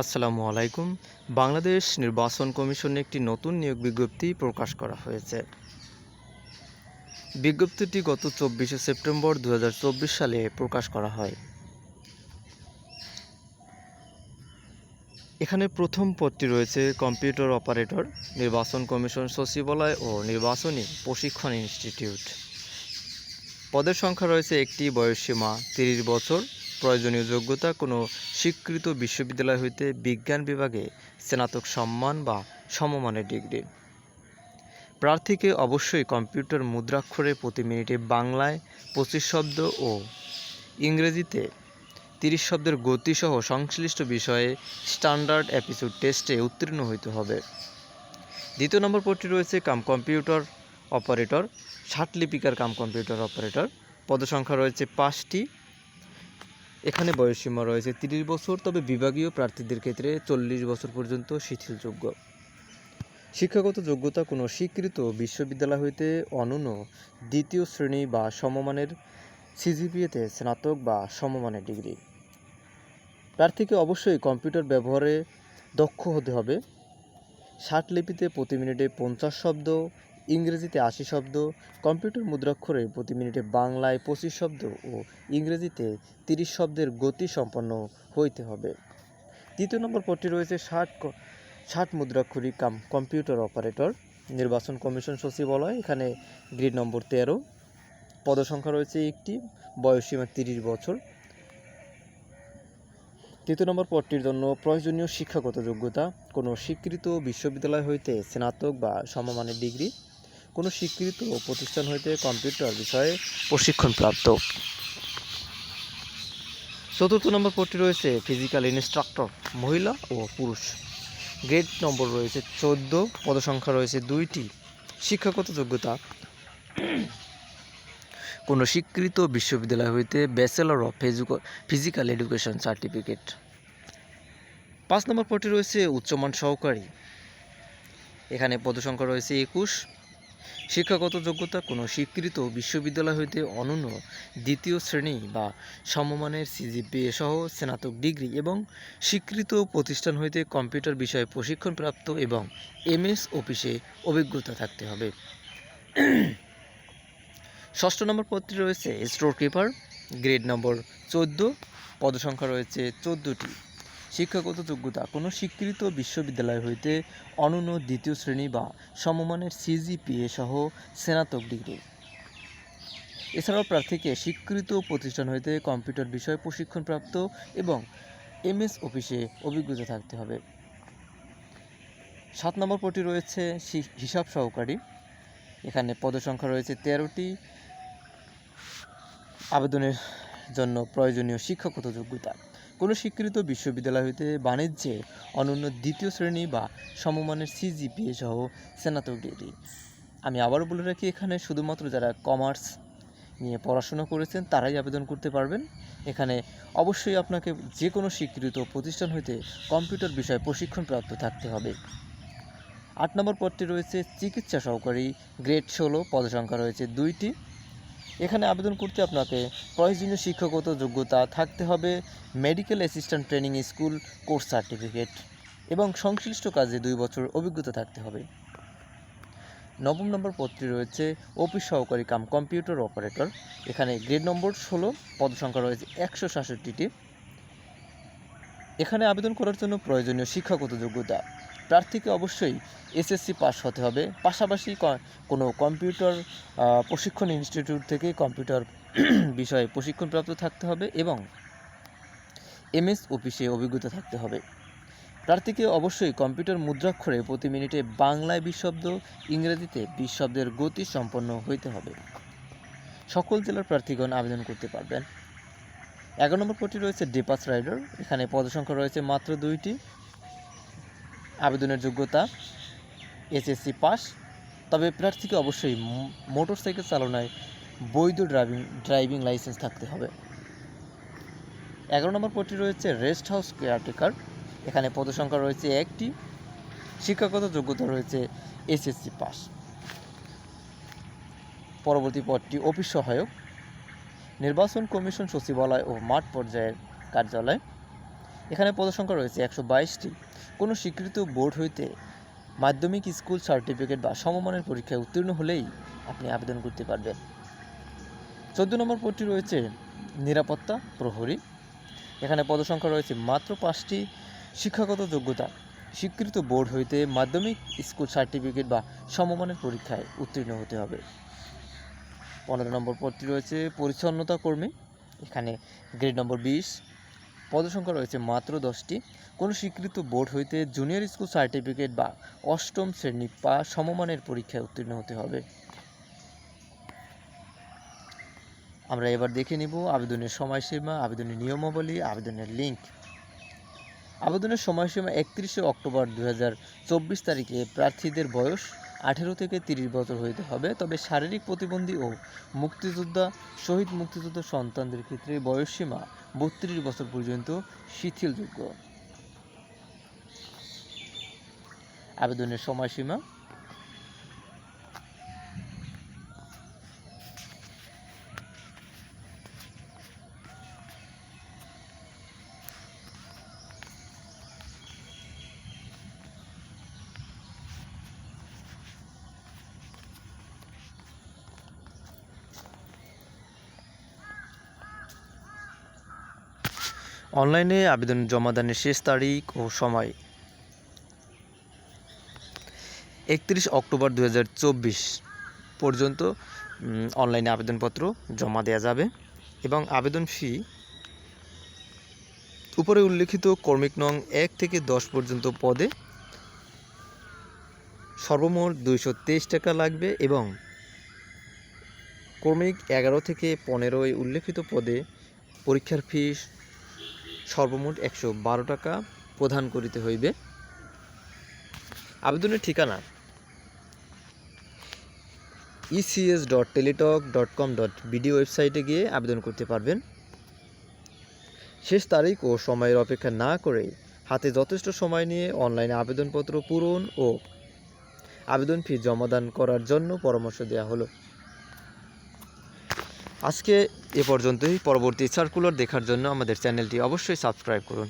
আসসালামু আলাইকুম। বাংলাদেশ নির্বাচন কমিশনে একটি নতুন নিয়োগ বিজ্ঞপ্তি প্রকাশ করা হয়েছে। বিজ্ঞপ্তিটি গত চব্বিশে সেপ্টেম্বর দু হাজার চব্বিশ সালে প্রকাশ করা হয়। এখানে প্রথম পদটি রয়েছে কম্পিউটার অপারেটর, নির্বাচন কমিশন সচিবালয় ও নির্বাচনী প্রশিক্ষণ ইনস্টিটিউট। পদের সংখ্যা রয়েছে একটি বয়সসীমা তিরিশ বছর প্রয়োজনীয় যোগ্যতা কোনো স্বীকৃত বিশ্ববিদ্যালয় হইতে বিজ্ঞান বিভাগে স্নাতক সম্মান বা সমমানের ডিগ্রি। প্রার্থীকে অবশ্যই কম্পিউটার মুদ্রাক্ষরে প্রতি মিনিটে বাংলায় পঁচিশ শব্দ ও ইংরেজিতে তিরিশ শব্দের গতিসহ সংশ্লিষ্ট বিষয়ে স্ট্যান্ডার্ড এপিসোড টেস্টে উত্তীর্ণ হইতে হবে। দ্বিতীয় নম্বর পদটি রয়েছে কাম কম্পিউটার অপারেটর, ষাট লিপিকার কাম কম্পিউটার অপারেটর। পদসংখ্যা রয়েছে পাঁচটি। এখানে বয়সসীমা রয়েছে তিরিশ বছর, তবে বিভাগীয় প্রার্থীদের ক্ষেত্রে চল্লিশ বছর পর্যন্ত শিথিলযোগ্য। শিক্ষাগত যোগ্যতা কোনো স্বীকৃত বিশ্ববিদ্যালয় হইতে অনন্য দ্বিতীয় শ্রেণি বা সমমানের সিজিপিএতে স্নাতক বা সমমানের ডিগ্রি। প্রার্থীকে অবশ্যই কম্পিউটার ব্যবহারে দক্ষ হতে হবে। ষাট লিপিতে প্রতি মিনিটে পঞ্চাশ শব্দ ইংরেজিতে আশি শব্দ, কম্পিউটার মুদ্রাক্ষরে প্রতি মিনিটে বাংলায় পঁচিশ শব্দ ও ইংরেজিতে তিরিশ শব্দের গতি সম্পন্ন হইতে হবে। দ্বিতীয় নম্বর পদটি রয়েছে ষাট ষাট মুদ্রাক্ষরী কাম, কম্পিউটার অপারেটর, নির্বাচন কমিশন সচিবালয়, এখানে গ্রেড নম্বর তেরো। পদসংখ্যা রয়েছে একটি বয়সসীমা তিরিশ বছর। তৃতীয় নম্বর পদটির জন্য প্রয়োজনীয় শিক্ষাগত যোগ্যতা, কোনো স্বীকৃত বিশ্ববিদ্যালয় হইতে স্নাতক বা সমমানের ডিগ্রি। কোনো স্বীকৃত প্রতিষ্ঠান হইতে কম্পিউটার বিষয়ে প্রশিক্ষণপ্রাপ্ত। চতুর্থ নম্বর পদটি রয়েছে ফিজিক্যাল ইনস্ট্রাক্টর মহিলা ও পুরুষ। গ্রেড নম্বর রয়েছে চোদ্দ পদসংখ্যা রয়েছে দুইটি। শিক্ষাগত যোগ্যতা? কোনো স্বীকৃত বিশ্ববিদ্যালয় হইতে bachelor of physical education certificate. পাঁচ নম্বর পদটি রয়েছে উচ্চমান সহকারী। এখানে পদসংখ্যা রয়েছে একুশ শিক্ষাগত যোগ্যতা কোনো স্বীকৃত বিশ্ববিদ্যালয় হইতে অনন্য দ্বিতীয় শ্রেণি বা সমমানের সিজিপিএ সহ স্নাতক ডিগ্রি এবং স্বীকৃত প্রতিষ্ঠান হইতে কম্পিউটার বিষয়ে প্রশিক্ষণপ্রাপ্ত এবং এমএস অফিসে অভিজ্ঞতা থাকতে হবে। ষষ্ঠ নম্বর পদটি রয়েছে স্টোর কিপার গ্রেড নম্বর চোদ্দ, পদসংখ্যা রয়েছে চোদ্দোটি। শিক্ষাগত যোগ্যতা কোনো স্বীকৃত বিশ্ববিদ্যালয় হইতে অনন্য দ্বিতীয় শ্রেণি বা সমমানের সিজিপিএ সহ স্নাতক ডিগ্রি। এছাড়াও প্রার্থীকে স্বীকৃত প্রতিষ্ঠান হইতে কম্পিউটার বিষয়ে প্রশিক্ষণপ্রাপ্ত এবং এমএস অফিসে অভিজ্ঞতা থাকতে হবে। সাত নম্বর পদটি রয়েছে হিসাব সহকারী। এখানে পদসংখ্যা রয়েছে তেরোটি। আবেদনের জন্য প্রয়োজনীয় শিক্ষাগত যোগ্যতা। কোনো স্বীকৃত বিশ্ববিদ্যালয় হইতে বাণিজ্যে অনন্য দ্বিতীয় শ্রেণি বা সমমানের সিজিপিএ সহ স্নাতক ডিগ্রি। আমি আবারও বলে রাখি, এখানে শুধুমাত্র যারা কমার্স নিয়ে পড়াশোনা করেছেন, তারাই আবেদন করতে পারবেন। এখানে অবশ্যই আপনাকে যে কোনো স্বীকৃত প্রতিষ্ঠান হইতে কম্পিউটার বিষয়ে প্রশিক্ষণপ্রাপ্ত থাকতে হবে। আট নম্বর পদটি রয়েছে, চিকিৎসা সহকারী, গ্রেড ষোলো, পদসংখ্যা রয়েছে দুইটি। এখানে আবেদন করতে আপনাকে প্রয়োজনীয় শিক্ষাগত যোগ্যতা থাকতে হবে medical assistant training school course certificate এবং সংশ্লিষ্ট কাজে দুই বছর অভিজ্ঞতা থাকতে হবে। নবম নম্বর পদটি রয়েছে অফিস সহকারী কাম কম্পিউটার অপারেটর এখানে গ্রেড নম্বর ষোলো, পদসংখ্যা রয়েছে একশো সাতষট্টিটি। এখানে আবেদন করার জন্য প্রয়োজনীয় শিক্ষাগত যোগ্যতা প্রার্থীকে অবশ্যই এসএসসি পাস হতে হবে। পাশাপাশি কোনো কম্পিউটার প্রশিক্ষণ ইনস্টিটিউট থেকে কম্পিউটার বিষয়ে প্রশিক্ষণপ্রাপ্ত থাকতে হবে এবং এমএস অফিসে অভিজ্ঞতা থাকতে হবে। প্রার্থীকে অবশ্যই কম্পিউটার মুদ্রাক্ষরে প্রতি মিনিটে বাংলায় বিশ শব্দ, ইংরেজিতে বিশ শব্দের গতি সম্পন্ন হইতে হবে। সকল জেলার প্রার্থীগণ আবেদন করতে পারবেন। এগারো নম্বর পদটি রয়েছে ডেপাস রাইডার। এখানে পদসংখ্যা রয়েছে মাত্র দুইটি। আবেদনের যোগ্যতা, এসএসসি পাস। তবে প্রার্থীকে অবশ্যই মোটর সাইকেল চালনায় বৈধ ড্রাইভিং ড্রাইভিং লাইসেন্স থাকতে হবে। এগারো নম্বর পদটি রয়েছে রেস্ট হাউস কেয়ারটেকার। এখানে পদসংখ্যা রয়েছে একটি। শিক্ষাগত যোগ্যতা রয়েছে এসএসসি পাস। পরবর্তী পদটি অফিস সহায়ক। নির্বাচন কমিশন সচিবালয় ও মাঠ পর্যায়ের কার্যালয়। এখানে পদসংখ্যা রয়েছে একশো বাইশটি। কোনো স্বীকৃত বোর্ড হইতে মাধ্যমিক স্কুল সার্টিফিকেট বা সমমানের পরীক্ষায় উত্তীর্ণ হলেই আপনি আবেদন করতে পারবেন। চোদ্দ নম্বর পদটি রয়েছে নিরাপত্তা প্রহরী। এখানে পদসংখ্যা রয়েছে মাত্র পাঁচটি শিক্ষাগত যোগ্যতা। স্বীকৃত বোর্ড হইতে মাধ্যমিক স্কুল সার্টিফিকেট বা সমমানের পরীক্ষায় উত্তীর্ণ হতে হবে। পনেরো নম্বর পদটি রয়েছে পরিচ্ছন্নতা কর্মী। এখানে গ্রেড নম্বর বিশ পদসংখ্যা রয়েছে মাত্র দশটি। কোনো স্বীকৃত বোর্ড হইতে জুনিয়র স্কুল সার্টিফিকেট বা অষ্টম শ্রেণি বা সমমানের পরীক্ষায় উত্তীর্ণ হতে হবে। আমরা এবার দেখে নিব আবেদনের সময়সীমা, আবেদনের নিয়মাবলী, আবেদনের লিঙ্ক আবেদনের সময়সীমা একত্রিশে অক্টোবর দু হাজার চব্বিশ তারিখে প্রার্থীদের বয়স আঠেরো থেকে তিরিশ বছর হইতে হবে। তবে শারীরিক প্রতিবন্ধী ও মুক্তিযোদ্ধা, শহীদ মুক্তিযোদ্ধা সন্তানদের ক্ষেত্রে বয়সসীমা বত্রিশ বছর পর্যন্ত শিথিলযোগ্য। আবেদনের সময়সীমা অনলাইনে আবেদন জমা জমাদানের শেষ তারিখ ও সময়। একত্রিশ অক্টোবর দু হাজার চব্বিশ পর্যন্ত অনলাইনে আবেদনপত্র জমা দেওয়া যাবে এবং আবেদন ফি উপরে উল্লেখিত কর্মিক নং এক থেকে দশ পর্যন্ত পদে সর্বমোট দুইশো তেইশ টাকা লাগবে এবং কর্মিক এগারো থেকে পনেরো এই উল্লেখিত পদে পরীক্ষার ফি সর্বমোট একশো বারো টাকা প্রদান করিতে হইবে। আবেদনের ঠিকানা ECS dot Teletalk dot com dot BD ওয়েবসাইটে গিয়ে আবেদন করতে পারবেন। শেষ তারিখ ও সময়ের অপেক্ষা না করে হাতে যথেষ্ট সময় নিয়ে অনলাইনে আবেদনপত্র পূরণ ও আবেদন ফি জমাদান করার জন্য পরামর্শ দেওয়া হলো। আজকে এ পর্যন্তই। পরবর্তী সার্কুলার দেখার জন্য আমাদের চ্যানেলটি অবশ্যই সাবস্ক্রাইব করুন।